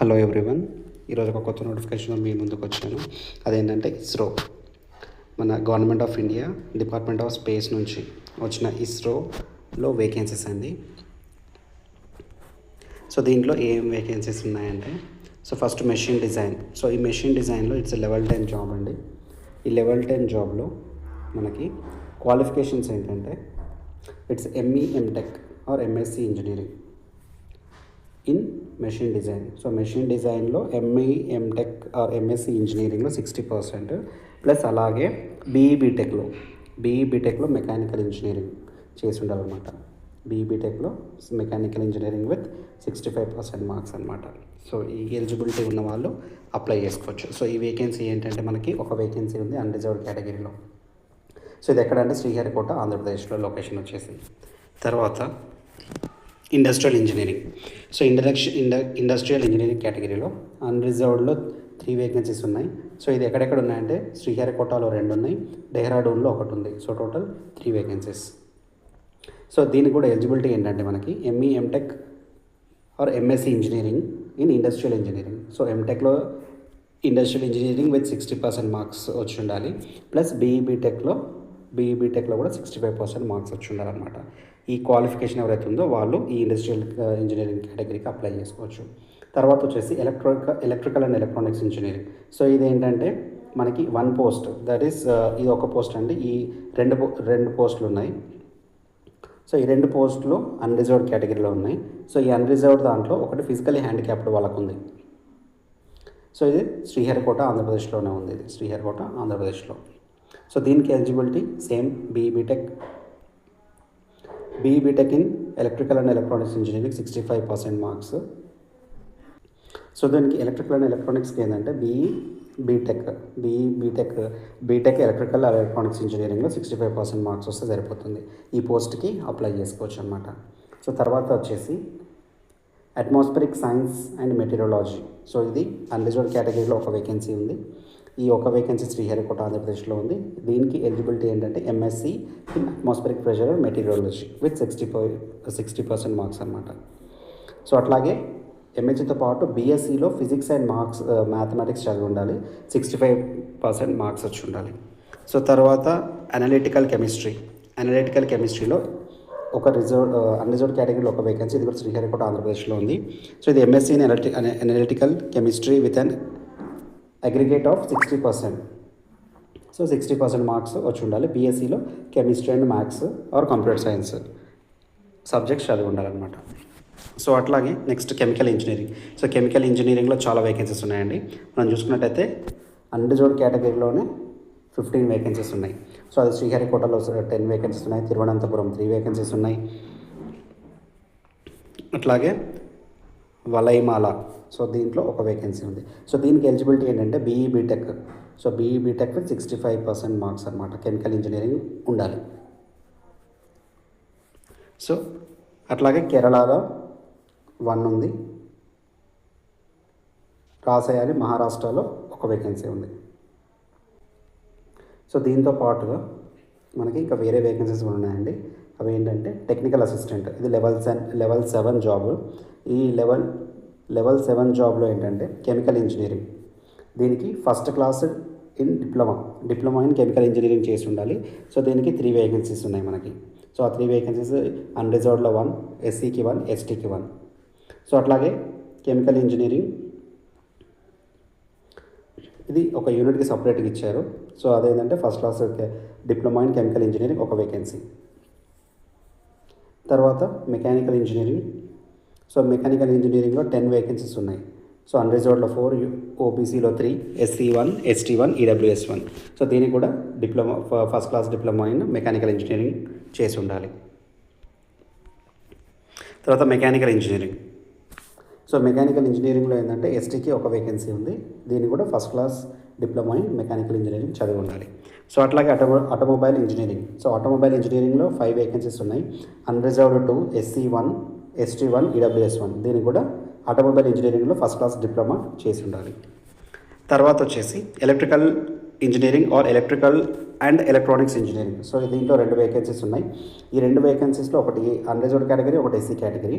Hello everyone ఈరోజు ఒక కొత్త నోటిఫికేషన్ మీ ముందుకు వచ్చాను. అదేంటంటే ఇస్రో మన government of India department of space నుంచి వచ్చిన ఇస్రోలో వేకెన్సీస్ అండి. సో దీంట్లో ఏం వేకెన్సీస్ ఉన్నాయంటే so first machine design so ఈ మెషిన్ డిజైన్లో ఇట్స్ లెవెల్ టెన్ జాబ్ అండి. ఈ లెవెల్ టెన్ జాబ్లో మనకి క్వాలిఫికేషన్స్ ఏంటంటే it's ME MTech or MSc engineering in machine design so machine డిజైన్లో ఎంఈ ఎంటెక్ ఆర్ ఎంఎస్సి ఇంజనీరింగ్లో సిక్స్టీ పర్సెంట్ ప్లస్ అలాగే బీఈ బీటెక్లో బీఈ బీటెక్లో మెకానికల్ ఇంజనీరింగ్ చేసి ఉండాలన్నమాట బీఈ బీటెక్లో mechanical engineering with sixty five percent marks అనమాట సో ఈ ఎలిజిబిలిటీ ఉన్న వాళ్ళు అప్లై చేసుకోవచ్చు. సో ఈ వేకెన్సీ ఏంటంటే మనకి ఒక వేకెన్సీ ఉంది అన్రిజర్వ్డ్ కేటగిరీలో సో ఇది ఎక్కడంటే శ్రీహరికోట ఆంధ్రప్రదేశ్లో లొకేషన్ వచ్చేసి తర్వాత ఇండస్ట్రియల్ ఇంజనీరింగ్ సో ఇండక్షన్ ఇండ ఇండస్ట్రియల్ ఇంజనీరింగ్ కేటగిరీలో అన్రిజర్వ్డ్లో త్రీ వేకెన్సీస్ ఉన్నాయి. సో ఇది ఎక్కడెక్కడ ఉన్నాయంటే శ్రీహరికోటలో రెండు ఉన్నాయి డెహ్రాడూన్లో ఒకటి ఉంది. So total three vacancies so దీనికి కూడా ఎలిజిబిలిటీ ఏంటంటే మనకి ME MTech or MSc engineering in industrial engineering so ఎంటెక్లో industrial engineering with sixty percent marks వచ్చి ఉండాలి ప్లస్ బీఈబీటెక్లో బీఈబీటెక్లో కూడా సిక్స్టీ ఫైవ్ పర్సెంట్ మార్క్స్ వచ్చి ఉండాలన్నమాట ఈ క్వాలిఫికేషన్ ఎవరైతే ఉందో వాళ్ళు ఈ ఇండస్ట్రియల్ ఇంజనీరింగ్ కేటగిరీకి అప్లై చేసుకోవచ్చు. తర్వాత వచ్చేసి electric electrical and electronics engineering so ఇది ఏంటంటే మనకి వన్ పోస్ట్ దట్ ఈస్ ఇది ఒక పోస్ట్ అండి. ఈ రెండు రెండు పోస్టులు ఉన్నాయి. సో ఈ రెండు పోస్టులు అన్రిజర్వ్డ్ కేటగిరీలో ఉన్నాయి. సో ఈ అన్రిజర్వ్డ్ దాంట్లో ఒకటి ఫిజికలీ హ్యాండిక్యాప్డ్ వాళ్ళకు ఉంది సో ఇది శ్రీహరికోట ఆంధ్రప్రదేశ్లోనే ఉంది. ఇది శ్రీహరికోట ఆంధ్రప్రదేశ్లో. సో దీనికి eligibility same B BTech BE BTech in electrical and electronics engineering sixty five percent marks. So దానికి ఎలక్ట్రికల్ అండ్ ఎలక్ట్రానిక్స్కి ఏంటంటే BE BTech BE BTech BTech electrical and electronics ఇంజనీరింగ్లో సిక్స్టీ ఫైవ్ పర్సెంట్ మార్క్స్ వస్తే సరిపోతుంది. ఈ పోస్ట్కి apply చేసుకోవచ్చు అనమాట సో తర్వాత వచ్చేసి atmospheric science and meteorology. So ఇది అన్రిజర్వ్డ్ కేటగిరీలో ఒక వేకెన్సీ ఉంది. ఈ ఒక వేకెన్సీ శ్రీహరికోట ఆంధ్రప్రదేశ్లో ఉంది. దీనికి ఎలిజిబిలిటీ ఏంటంటే MSc in atmospheric pressure and meteorology with sixty sixty percent marks అనమాట సో అట్లాగే ఎంఎస్సీతో పాటు బీఎస్సీలో ఫిజిక్స్ అండ్ మార్క్స్ మ్యాథమెటిక్స్ చదివి ఉండాలి. సిక్స్టీ ఫైవ్ పర్సెంట్ మార్క్స్ వచ్చి ఉండాలి. సో తర్వాత అనలిటికల్ కెమిస్ట్రీ అనలిటికల్ కెమిస్ట్రీలో ఒక రిజర్వ్ అన్రిజర్వ్ కేటగిరీలో ఒక వేకెన్సీ ఇది కూడా శ్రీహరికోట ఆంధ్రప్రదేశ్లో ఉంది. సో ఇది MSc in analytical chemistry with an aggregate of sixty percent so sixty percent marks వచ్చి ఉండాలి. బీఎస్సీలో chemistry and maths or computer science subjects చదివి ఉండాలన్నమాట. సో అట్లాగే next chemical engineering so chemical ఇంజనీరింగ్లో చాలా వేకెన్సీస్ ఉన్నాయండి. మనం చూసుకున్నట్టయితే అండర్జోడ్ కేటగిరీలోనే ఫిఫ్టీన్ వేకెన్సీస్ ఉన్నాయి. సో అది శ్రీహరికోటలో టెన్ వేకెన్సీస్ ఉన్నాయి. తిరువనంతపురం త్రీ వేకెన్సీస్ ఉన్నాయి. అట్లాగే వలైమాల. సో దీంట్లో ఒక వేకెన్సీ ఉంది. సో దీనికి ఎలిజిబిలిటీ ఏంటంటే BE BTech so BE BTech with sixty five percent marks అనమాట కెమికల్ ఇంజనీరింగ్ ఉండాలి. సో అట్లాగే కేరళలో వన్ ఉంది. రాసేయాలి మహారాష్ట్రలో ఒక వేకెన్సీ ఉంది. సో దీంతో పాటుగా మనకి ఇంకా వేరే వేకెన్సీస్ కూడా ఉన్నాయండి. అవి ఏంటంటే టెక్నికల్ అసిస్టెంట్ ఇది లెవెల్ సెన్ లెవెల్ సెవెన్ జాబ్ ఈ లెవెల్ లెవెల్ సెవెన్ జాబ్లో ఏంటంటే కెమికల్ ఇంజనీరింగ్ దీనికి first class in diploma diploma in chemical engineering చేసి ఉండాలి. సో దీనికి త్రీ వేకెన్సీస్ ఉన్నాయి మనకి. సో ఆ త్రీ వేకెన్సీస్ అన్రిజర్వ్డ్లో వన్ ఎస్సీకి వన్ ఎస్టీకి వన్ సో అట్లాగే కెమికల్ ఇంజనీరింగ్ ఇది ఒక యూనిట్కి సపరేట్గా ఇచ్చారు. సో అదేంటంటే first class diploma in chemical engineering ఒక వేకెన్సీ తర్వాత మెకానికల్ ఇంజనీరింగ్ సో మెకానికల్ ఇంజనీరింగ్లో టెన్ వేకెన్సీస్ ఉన్నాయి. సో అన్రిజర్వ్డ్లో four ఓబీసీలో three SC one ST one EWS one so దీనికి కూడా diploma first class diploma in mechanical engineering చేసి ఉండాలి. తర్వాత మెకానికల్ ఇంజనీరింగ్ సో మెకానికల్ ఇంజనీరింగ్లో ఏంటంటే ఎస్టీకి ఒక వేకెన్సీ ఉంది. దీన్ని కూడా first class diploma in mechanical engineering చదివి ఉండాలి సో అట్లాగే auto automobile engineering. So automobile ఇంజనీరింగ్లో ఫైవ్ వేకెన్సీస్ ఉన్నాయి. Unreserved two SC one ST one EWS one దీనికి కూడా ఆటోమొబైల్ ఇంజనీరింగ్లో ఫస్ట్ క్లాస్ డిప్లొమా చేసి ఉండాలి. తర్వాత వచ్చేసి electrical engineering or electrical and electronics engineering. So దీంట్లో రెండు వేకెన్సీస్ ఉన్నాయి. ఈ రెండు వేకెన్సీస్లో ఒకటి అన్రిజర్వ్డ్ కేటగిరీ ఒకటి ఎస్సీ కేటగిరీ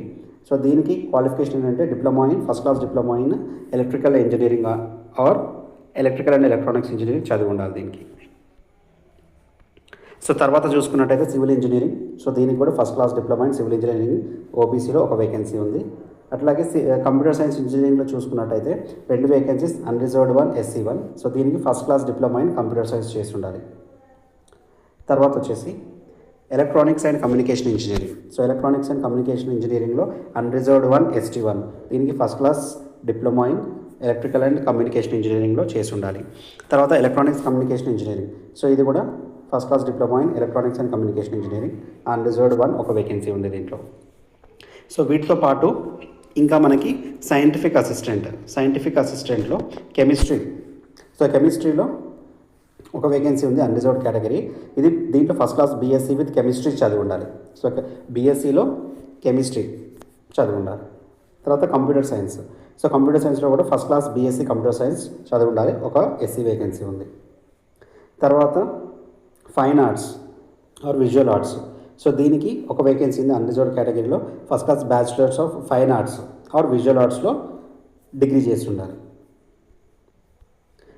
సో దీనికి క్వాలిఫికేషన్ ఏంటంటే diploma in first class diploma in electrical engineering or electrical and electronics engineering చదివి ఉండాలి దీనికి. సో తర్వాత చూసుకున్నట్టయితే సివిల్ ఇంజనీరింగ్. సో దీనికి కూడా first class diploma in civil engineering ఓబీసీలో ఒక వేకెన్సీ ఉంది. అట్లాగే కంప్యూటర్ సైన్స్ ఇంజనీరింగ్లో చూసుకున్నట్టయితే రెండు vacancies unreserved one SC one. So దీనికి first class diploma in computer science చేసి ఉండాలి. తర్వాత వచ్చేసి electronics and communication engineering. So electronics and communication ఇంజనీరింగ్లో అన్రిజర్వ్డ్ వన్ ఎస్టీ వన్. దీనికి first class diploma in electrical and communication ఇంజనీరింగ్లో చేసి ఉండాలి. తర్వాత ఎలక్ట్రానిక్స్ కమ్యూనికేషన్ ఇంజనీరింగ్. సో ఇది కూడా first class diploma in electronics and communication engineering and reserved one ఒక vacancy ఉంది దీంట్లో. సో వీటితో పాటు ఇంకా మనకి సైంటిఫిక్ అసిస్టెంట్ సైంటిఫిక్ అసిస్టెంట్లో కెమిస్ట్రీ. సో కెమిస్ట్రీలో ఒక వేకెన్సీ ఉంది అన్రిజర్వ్డ్ కేటగిరీ. ఇది దీంట్లో first class BSc with chemistry చదివి ఉండాలి. సో బీఎస్సీలో కెమిస్ట్రీ చదివి ఉండాలి. తర్వాత కంప్యూటర్ సైన్స్. సో కంప్యూటర్ సైన్స్లో కూడా first class BSc computer science చదివి ఉండాలి ఒక ఎస్సీ వేకెన్సీ ఉంది. తర్వాత fine arts or visual arts. So దీనికి ఒక వేకెన్సీ ఉంది అన్రిజర్వ్డ్ కేటగిరీలో. First class bachelors of fine arts or visual ఆర్ట్స్లో degree చేసి ఉండాలి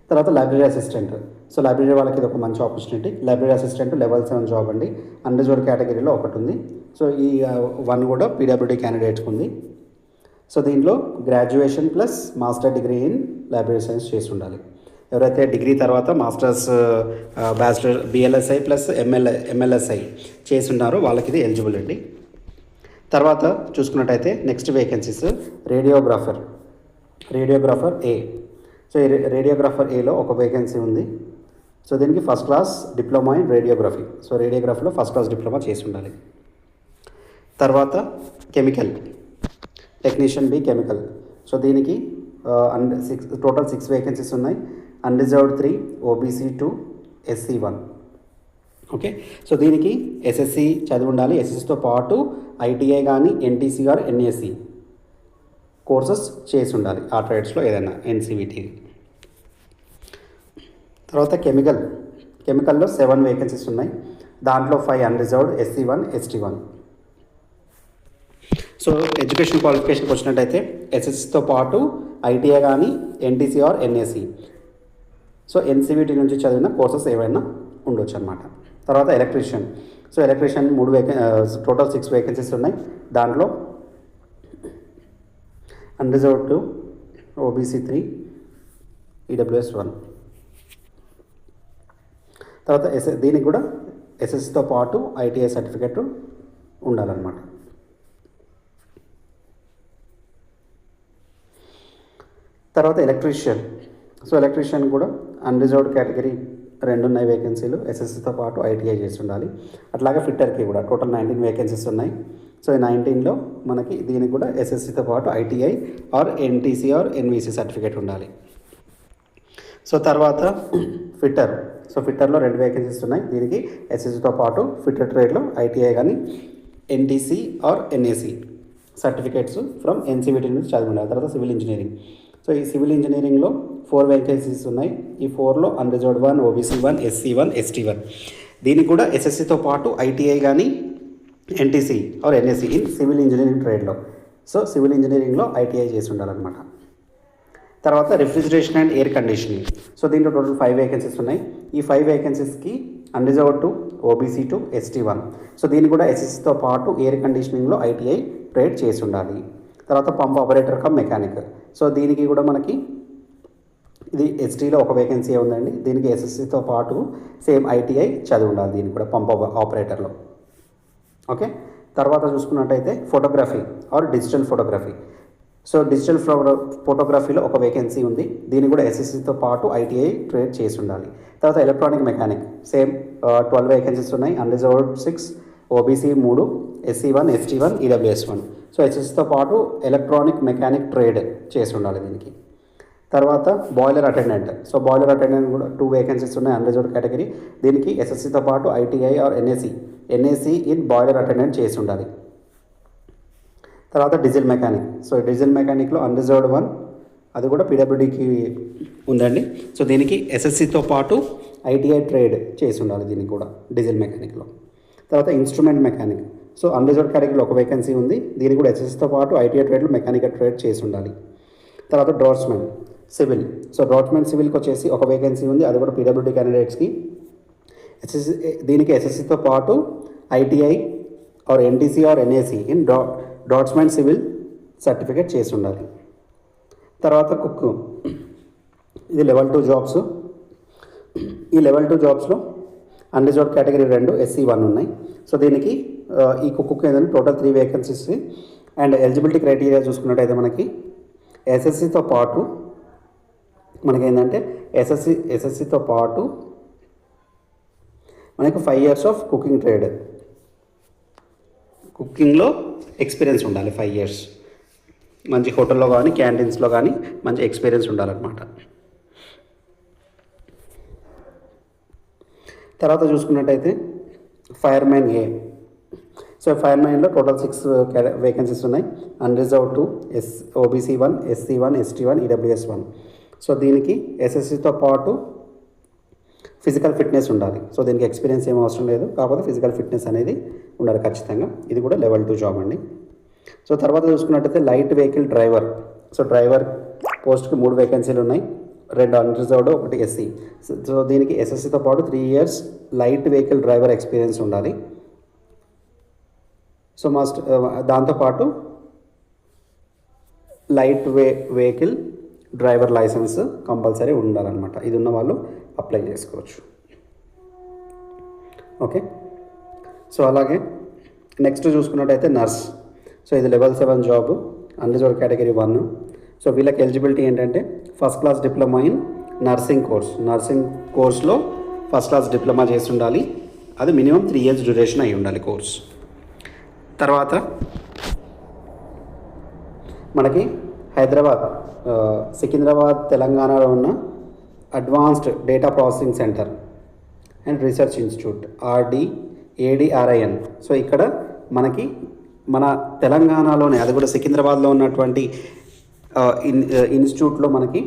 తర్వాత లైబ్రరీ అసిస్టెంట్. సో లైబ్రరీ వాళ్ళకి ఇది ఒక మంచి opportunity. Library assistant level seven job అండి. అన్రిజర్వ్డ్ కేటగిరీలో ఒకటి ఉంది. సో ఈ వన్ కూడా పీడబ్ల్యూడీ క్యాండిడేట్కి ఉంది. సో దీంట్లో graduation plus master degree in library science చేసి ఉండాలి ఎవరైతే డిగ్రీ తర్వాత masters bachelor BLSI plus ML MLSI చేసి ఉన్నారో వాళ్ళకి ఇది ఎలిజిబుల్ అండి. తర్వాత చూసుకున్నట్టయితే next vacancies radiographer radiographer A so ఈ రేడియోగ్రాఫర్ ఏలో ఒక వేకెన్సీ ఉంది. సో దీనికి first class diploma in radiography so రేడియోగ్రఫీలో first class diploma చేసి ఉండాలి తర్వాత chemical technician B chemical so దీనికి అన్ సిక్స్ టోటల్ సిక్స్ వేకెన్సీస్ ఉన్నాయి. Unreserved three OBC two SC one okay so దీనికి ఎస్ఎస్సి చదివి ఉండాలి. ఎస్ఎస్సితో పాటు ఐటీఐ కానీ ఎన్టీసీ కానీ ఎన్ఎస్సి కోర్సెస్ చేసి ఉండాలి. ఆ ట్రేడ్స్లో ఏదైనా ఎన్సీవిటీ తర్వాత కెమికల్. కెమికల్లో సెవెన్ వేకెన్సీస్ ఉన్నాయి. దాంట్లో five unreserved SC one ST one so education క్వాలిఫికేషన్కి వచ్చినట్టయితే ఎస్ఎస్సితో పాటు ఐటీఐ కానీ NTC or NAC so NCBT నుంచి చదివిన కోర్సెస్ ఏవైనా ఉండొచ్చు అనమాట తర్వాత ఎలక్ట్రీషియన్ సో ఎలక్ట్రీషియన్ మూడు వేకెన్ టోటల్ సిక్స్ వేకెన్సీస్ ఉన్నాయి. దాంట్లో unreserved two OBC three EWS one తర్వాత ఎస్ దీనికి కూడా ఎస్ఎస్సితో పాటు ఐటీఐ సర్టిఫికెట్ ఉండాలన్నమాట. తర్వాత ఎలక్ట్రీషియన్ సో ఎలక్ట్రీషియన్ కూడా అన్రిజర్వ్డ్ కేటగిరీ రెండు ఉన్నాయి వేకెన్సీలు ఎస్ఎస్సితో పాటు ఐటీఐ చేసి ఉండాలి అట్లాగే ఫిట్టర్కి కూడా టోటల్ నైన్టీన్ వేకెన్సీస్ ఉన్నాయి. సో ఈ నైన్టీన్లో మనకి దీనికి కూడా ఎస్ఎస్సితో పాటు ITI or NTC or NVC certificate ఉండాలి. సో తర్వాత ఫిట్టర్ సో ఫిట్టర్లో రెండు వేకెన్సీస్ ఉన్నాయి. దీనికి ఎస్ఎస్సితో పాటు ఫిట్టర్ ట్రేడ్లో ఐటీఐ కానీ NTC or NAC certificates from NCVT నుంచి చదివి ఉండాలి తర్వాత సివిల్ ఇంజనీరింగ్ సో ఈ సివిల్ ఇంజనీరింగ్లో ఫోర్ వేకెన్సీస్ ఉన్నాయి. ఈ ఫోర్లో unreserved one OBC one SC one ST one. దీనికి కూడా ఎస్ఎస్సితో పాటు ఐటీఐ కానీ NTC or NSC in civil engineering ట్రేడ్లో. So civil ఇంజనీరింగ్లో ఐటీఐ చేసి ఉండాలన్నమాట. తర్వాత refrigeration and air conditioning. So దీంట్లో టోటల్ ఫైవ్ వేకెన్సీస్ ఉన్నాయి. ఈ five వేకెన్సీస్కి unreserved two OBC two ST one. So దీన్ని కూడా ఎస్ఎస్సితో పాటు ఎయిర్ కండిషనింగ్లో ఐటీఐ ట్రేడ్ చేసి ఉండాలి. తర్వాత pump operator cum mechanic so దీనికి కూడా మనకి ఇది ఎస్టీలో ఒక వేకెన్సీ ఉందండి. దీనికి ఎస్ఎస్సితో పాటు సేమ్ ఐటీఐ చదివి ఉండాలి దీనికి కూడా పంప్ ఆపరేటర్లో ఓకే తర్వాత చూసుకున్నట్టయితే photography or digital photography so digital photo ఫోటోగ్రఫీలో ఒక వేకెన్సీ ఉంది. దీన్ని కూడా ఎస్ఎస్సితో పాటు ఐటీఐ ట్రేడ్ చేసి ఉండాలి తర్వాత electronic mechanic same twelve vacancies ఉన్నాయి. అన్రిజర్వ్డ్ సిక్స్ ఓబీసీ మూడు SC one ST one EWS one so ఎస్ఎస్సితో పాటు ఎలక్ట్రానిక్ మెకానిక్ ట్రేడ్ చేసి ఉండాలి దీనికి. తర్వాత boiler attendant. So boiler attendant కూడా టూ వేకెన్సీస్ ఉన్నాయి అన్రిజర్వ్డ్ కేటగిరీ. దీనికి ఎస్ఎస్సితో పాటు ITI or NAC. NAC in boiler attendant చేసి ఉండాలి. తర్వాత డీజిల్ మెకానిక్. సో డీజిల్ మెకానిక్లో అన్రిజర్వ్డ్ వన్ అది కూడా పీడబ్ల్యూడికి ఉందండి. సో దీనికి ఎస్ఎస్సితో పాటు ఐటీఐ ట్రేడ్ చేసి ఉండాలి దీనికి కూడా డీజిల్ మెకానిక్లో. తర్వాత ఇన్స్ట్రుమెంట్ మెకానిక్. సో అన్రిజర్వ్ కేటగిరీలో ఒక వేకెన్సీ ఉంది. దీనికి కూడా ఎస్ఎస్తో పాటు ఐటీఐ ట్రేడ్లు మెకానికల్ ట్రేడ్ చేసి ఉండాలి. తర్వాత డ్రాట్స్మెన్ సివిల్ సో డ్రాట్స్మెన్ సివిల్కి వచ్చేసి ఒక వేకెన్సీ ఉంది. అది కూడా పీడబ్ల్యూడీ క్యాండిడేట్స్కి ఎస్ఎస్సి దీనికి ఎస్ఎస్సితో పాటు ITI or NTC or NAC in డా డాట్స్మెన్ సివిల్ సర్టిఫికేట్ చేసి ఉండాలి. తర్వాత కుక్ ఇది లెవెల్ టూ జాబ్స్ ఈ లెవెల్ టూ జాబ్స్లో అన్రిజర్వ్ కేటగిరీ రెండు ఎస్సీ వన్ ఉన్నాయి. సో దీనికి ఈ కుక్కు ఏంటంటే total three vacancies and eligibility criteria చూసుకున్నట్టయితే మనకి ఎస్ఎస్సితో పాటు మనకి ఏంటంటే ఎస్ఎస్సి ఎస్ఎస్సితో పాటు మనకు five years of cooking trade కుకింగ్లో experience ఉండాలి ఫైవ్ ఇయర్స్ మంచి హోటల్లో కానీ క్యాంటీన్స్లో కానీ మంచి ఎక్స్పీరియన్స్ ఉండాలన్నమాట. తర్వాత చూసుకున్నట్టయితే ఫైర్ మ్యాన్ ఏ. సో ఫైర్ మ్యాన్లో టోటల్ సిక్స్ వేకెన్సీస్ ఉన్నాయి. Unreserved two yes OBC one SC one ST one EWS one. So దీనికి ఎస్ఎస్సితో పాటు ఫిజికల్ ఫిట్నెస్ ఉండాలి. సో దీనికి ఎక్స్పీరియన్స్ ఏం అవసరం లేదు. కాకపోతే ఫిజికల్ ఫిట్నెస్ అనేది ఉండాలి ఖచ్చితంగా. ఇది కూడా లెవెల్ టూ జాబ్ అండి. సో తర్వాత చూసుకున్నట్టయితే light vehicle driver. So driver పోస్ట్కి మూడు వేకెన్సీలు ఉన్నాయి. రెండు అన్రిజర్వ్డ్ ఒకటి ఎస్సీ సో దీనికి ఎస్ఎస్సీతో పాటు three years light vehicle driver experience ఉండాలి. సో మస్ట్ దాంతోపాటు light way vehicle driver licence compulsory ఉండాలన్నమాట. ఇది ఉన్న వాళ్ళు అప్లై చేసుకోవచ్చు. ఓకే సో అలాగే నెక్స్ట్ చూసుకున్నట్టయితే నర్స్ సో ఇది level seven job unreserved category one so వీళ్ళకి ఎలిజిబిలిటీ ఏంటంటే first class diploma in nursing course. Nursing కోర్స్లో ఫస్ట్ క్లాస్ డిప్లొమా చేసి ఉండాలి అది మినిమం త్రీ ఇయర్స్ డ్యూరేషన్ అయి ఉండాలి కోర్స్. తర్వాత మనకి హైదరాబాద్ సికింద్రాబాద్ తెలంగాణలో ఉన్న advanced data processing centre and research institute RD ADRIN. So ఇక్కడ మనకి మన తెలంగాణలోనే అది కూడా సికింద్రాబాద్లో ఉన్నటువంటి ఇన్స్టిట్యూట్లో మనకి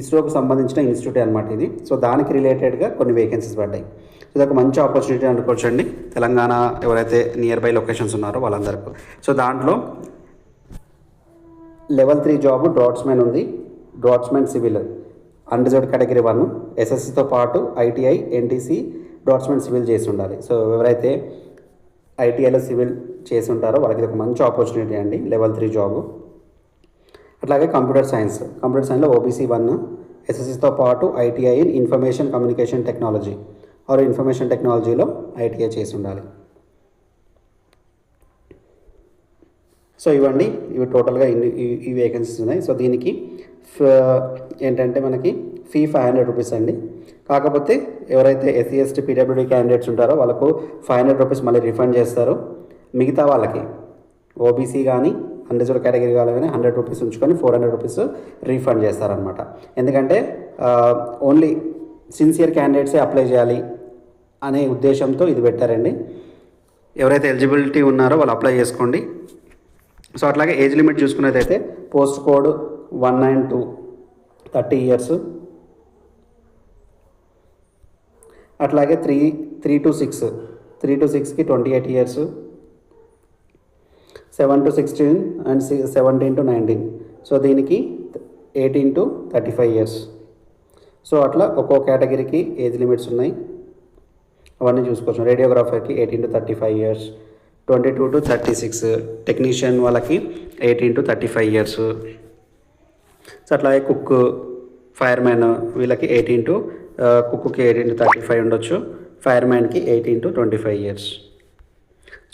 ఇస్రోకు సంబంధించిన ఇన్స్టిట్యూట్ అనమాట ఇది. సో దానికి రిలేటెడ్గా కొన్ని వేకెన్సీస్ పడ్డాయి. సో ఇది ఒక మంచి ఆపర్చునిటీ అనుకోవచ్చండి. తెలంగాణ ఎవరైతే నియర్ బై లొకేషన్స్ ఉన్నారో వాళ్ళందరికీ. సో దాంట్లో లెవెల్ త్రీ జాబ్ డ్రాట్స్మెన్ ఉంది. Draughtsmen civil unreserved category one ఎస్ఎస్సితో పాటు ఐటీఐ ఎన్టీసీ డ్రాట్స్మెన్ సివిల్ చేసి ఉండాలి సో ఎవరైతే ఐటీఐలో సివిల్ చేసి ఉంటారో వాళ్ళకి ఇది ఒక మంచి ఆపర్చునిటీ అండి లెవెల్ త్రీ జాబ్. అట్లాగే కంప్యూటర్ సైన్స్. కంప్యూటర్ సైన్స్లో ఓబీసీ వన్ ఎస్ఎస్సితో పాటు ITI in information communication technology. Or information టెక్నాలజీలో ఐటీఐ చేసి ఉండాలి. సో ఇవ్వండి ఇవి టోటల్గా ఇన్ని ఈ- వేకెన్సీస్ ఉన్నాయి. సో దీనికి ఫ- ఏంటంటే మనకి ఫీ ఫైవ్ హండ్రెడ్ రూపీస్ అండి. కాకపోతే ఎవరైతే ఎస్సీ ఎస్టీ పీడబ్ల్యూడీ క్యాండిడేట్స్ ఉంటారో వాళ్ళకు ఫైవ్ హండ్రెడ్ రూపీస్ మళ్ళీ రిఫండ్ చేస్తారు. మిగతా వాళ్ళకి ఓబీసీ కానీ అన్రిజర్వ్ కేటగిరీ వాళ్ళని హండ్రెడ్ రూపీస్ ఉంచుకొని ఫోర్ హండ్రెడ్ రూపీస్ రీఫండ్ చేస్తారనమాట ఎందుకంటే ఓన్లీ సిన్సియర్ క్యాండిడేట్సే అప్లై చేయాలి అనే ఉద్దేశంతో ఇది పెట్టారండి. ఎవరైతే ఎలిజిబిలిటీ ఉన్నారో వాళ్ళు అప్లై చేసుకోండి. సో అట్లాగే age limit చూసుకున్నదైతే post code one nine to thirty years అట్లాగే three three to six three to సిక్స్కి twenty eight years seven to sixteen and seventeen to nineteen so దీనికి eighteen to thirty five years so అట్లా ఒక్కో కేటగిరీకి age limits ఉన్నాయి. అవన్నీ చూసుకోవచ్చు. రేడియోగ్రాఫర్కి eighteen to thirty five years twenty two to thirty six technician వాళ్ళకి eighteen to thirty five years so అట్లాగే cook fire man వీళ్ళకి ఎయిటీన్ టు కుక్కి ఎయిటీన్ టు థర్టీ ఫైవ్ ఉండొచ్చు. Fire మ్యాన్కి eighteen to twenty five years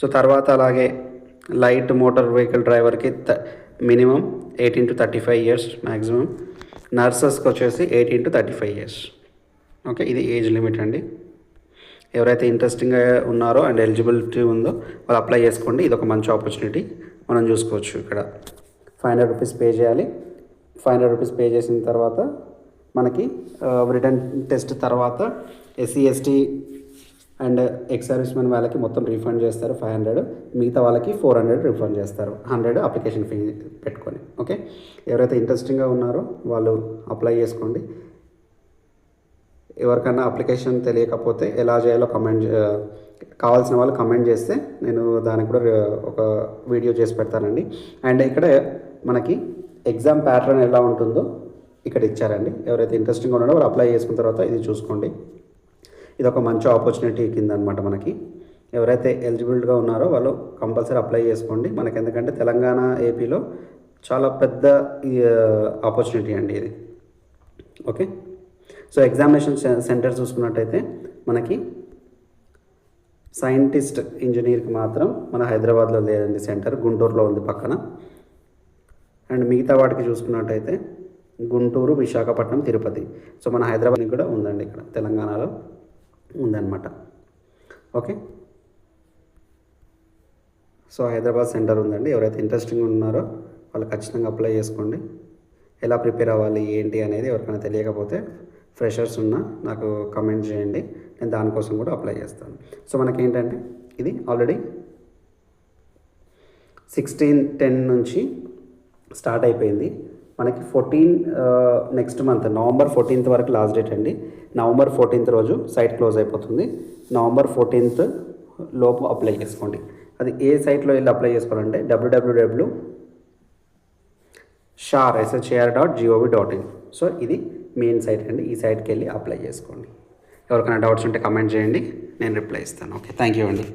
so తర్వాత అలాగే light motor vehicle డ్రైవర్కి త minimum eighteen to thirty five years maximum నర్సెస్కి వచ్చేసి eighteen to thirty five years. Okay ఇది age limit అండి. ఎవరైతే ఇంట్రెస్టింగ్గా ఉన్నారో అండ్ ఎలిజిబిలిటీ ఉందో వాళ్ళు అప్లై చేసుకోండి. ఇది ఒక మంచి ఆపర్చునిటీ. మనం చూసుకోవచ్చు ఇక్కడ. ఫైవ్ హండ్రెడ్ రూపీస్ పే చేయాలి. ఫైవ్ హండ్రెడ్ రూపీస్ పే చేసిన తర్వాత మనకి రిటర్న్ టెస్ట్ తర్వాత SC ST and ex servicemen వాళ్ళకి మొత్తం రీఫండ్ చేస్తారు ఫైవ్ హండ్రెడ్. మిగతా వాళ్ళకి ఫోర్ హండ్రెడ్ రిఫండ్ చేస్తారు. హండ్రెడ్ అప్లికేషన్ ఫీ పెట్టుకొని. ఓకే? ఎవరైతే ఇంట్రెస్టింగ్గా ఉన్నారో వాళ్ళు అప్లై చేసుకోండి. ఎవరికైనా అప్లికేషన్ తెలియకపోతే ఎలా చేయాలో కమెంట్ కావాల్సిన వాళ్ళు కమెంట్ చేస్తే నేను దానికి కూడా ఒక వీడియో చేసి పెడతానండి. అండ్ ఇక్కడ మనకి ఎగ్జామ్ ప్యాటర్న్ ఎలా ఉంటుందో ఇక్కడ ఇచ్చారండి. ఎవరైతే ఇంట్రెస్టింగ్ ఉన్నారో వాళ్ళు అప్లై చేసుకున్న తర్వాత ఇది చూసుకోండి. ఇది ఒక మంచి ఆపర్చునిటీ కింద అనమాట మనకి. ఎవరైతే ఎలిజిబుల్గా ఉన్నారో వాళ్ళు కంపల్సరీ అప్లై చేసుకోండి. మనకి ఎందుకంటే తెలంగాణ ఏపీలో చాలా పెద్ద ఆపర్చునిటీ అండి ఇది. ఓకే? సో ఎగ్జామినేషన్ సెంటర్ చూసుకున్నట్టయితే మనకి సైంటిస్ట్ ఇంజనీర్కి మాత్రం మన హైదరాబాద్లో లేదండి సెంటర్ గుంటూరులో ఉంది పక్కన. అండ్ మిగతా వాటికి చూసుకున్నట్టయితే గుంటూరు విశాఖపట్నం తిరుపతి. సో మన హైదరాబాద్ కూడా ఉందండి ఇక్కడ తెలంగాణలో. ఉందన్నమాట. ఓకే? సో హైదరాబాద్ సెంటర్ ఉందండి. ఎవరైతే ఇంట్రెస్టింగ్ ఉన్నారో వాళ్ళు ఖచ్చితంగా అప్లై చేసుకోండి. ఎలా ప్రిపేర్ అవ్వాలి ఏంటి అనేది ఎవరికైనా తెలియకపోతే ఫ్రెషర్స్ ఉన్నా నాకు కమెంట్ చేయండి. నేను దానికోసం కూడా అప్లై చేస్తాను. సో మనకి ఏంటంటే ఇది ఆల్రెడీ సిక్స్టీన్ టెన్ నుంచి స్టార్ట్ అయిపోయింది. మనకి fourteen next month November fourteenth వరకు లాస్ట్ డేట్ అండి. నవంబర్ ఫోర్టీన్త్ రోజు సైట్ క్లోజ్ అయిపోతుంది. నవంబర్ ఫోర్టీన్త్ లోపు అప్లై చేసుకోండి. అది ఏ సైట్లో వెళ్ళి అప్లై చేసుకోవాలంటే డబ్ల్యూడబ్ల్యూడబ్ల్యూ SHAR SHAR dot gov dot in so ఇది మెయిన్ సైట్ అండి. ఈ సైట్కి వెళ్ళి అప్లై చేసుకోండి. ఎవరికైనా డౌట్స్ ఉంటే కమెంట్ చేయండి. నేను రిప్లై ఇస్తాను. ఓకే థ్యాంక్ యూ అండి.